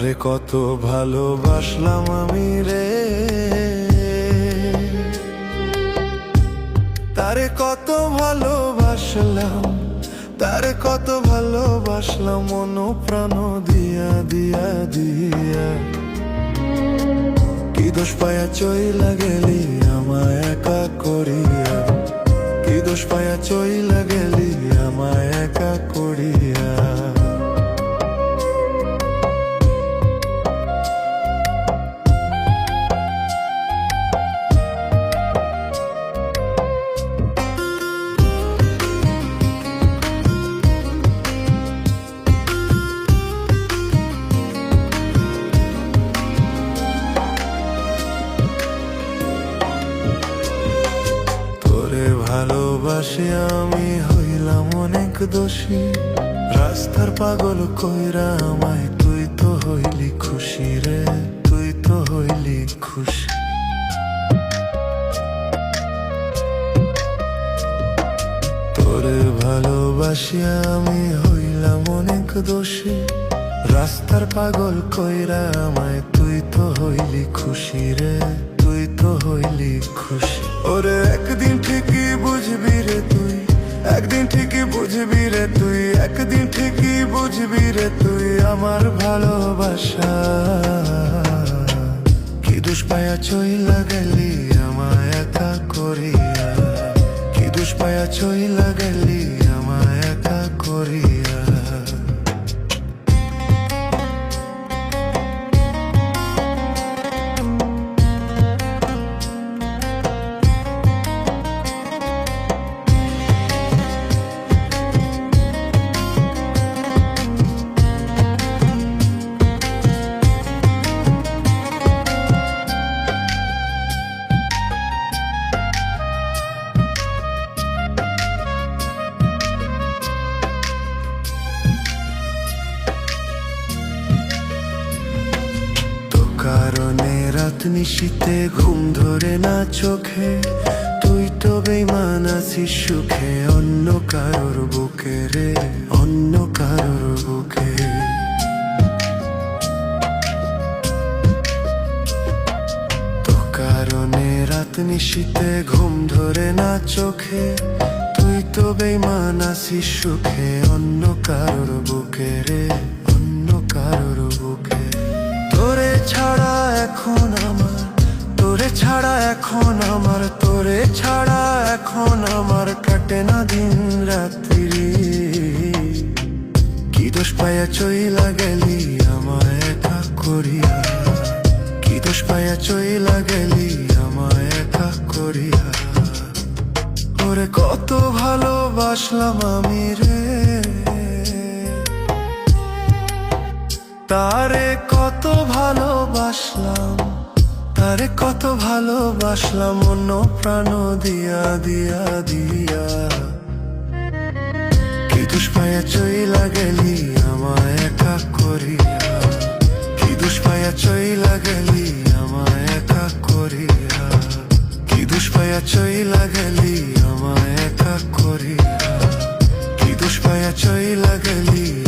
তারে কত ভালোবাসলাম আমি রে। তারে কত ভালোবাসলাম, তারে কত ভালোবাসলাম মন প্রাণ দিয়া দিয়া দিয়া। কি দোষ পায়া চইলা গেলি আমায় একা করিয়া? কি দোষ পায়া চইলা গেলি আমায় একা ভালোবাসি আমি হইলাম অনেক দোষী। রাস্তার পাগল কইরা আমায় তুই তো হইলি খুশি রে, তুই তো হইলি খুশি। তোরে ভালোবাসি আমি হইলাম অনেক দোষী। রাস্তার পাগল কইরা আমায় তুই তো হইলি খুশি রে, তুই তো হইলি খুশি। ওরে একদিন ঠিকই বুঝবি একদিন ঠিকই বুঝবি রে তুই, একদিন ঠিকই বুঝবি রে তুই আমার ভালোবাসা। কি দুষ্পায়া চইলা গেলি আমায় একা করিয়া? কি দুষ্পায়া চইলা গেলি আমায় একা করিয়া? কারণে রাত নিশীতে ঘুম ধরে না চোখে। তুই তো বেইমান আছিস সুখে, অন্য কারোর বুকে রে, অন্য কারোর বুকে। তো কারণে রাত নিশীতে ঘুম ধরে না চোখে। তুই তো বেইমান আছিস সুখে, অন্য কারোর বুকে রে এখন আমার কাটে না দিন রাত্রি। কি দোষ পায়া চইলা গেলি আমায় একা করিয়া কি দোষ পায়া চইলা গেলি আমায় একা করিয়া ওরে কত ভালোবাসলাম আমি রে। তারে কত ভালোবাসলাম। তারে কত ভালোবাসলাম, অন্য প্রাণ দিয়া দিয়া দিয়া। কি দুষ্পায়া চই লাগেলি আমায় একা করিয়া? কি দুষ্পায়া চই লাগেলি আমায় একা করিয়া? কি দুষ্পায়া চই লাগেলি আমায় একা করিয়া? কি দুষ্পায়া চই গেলি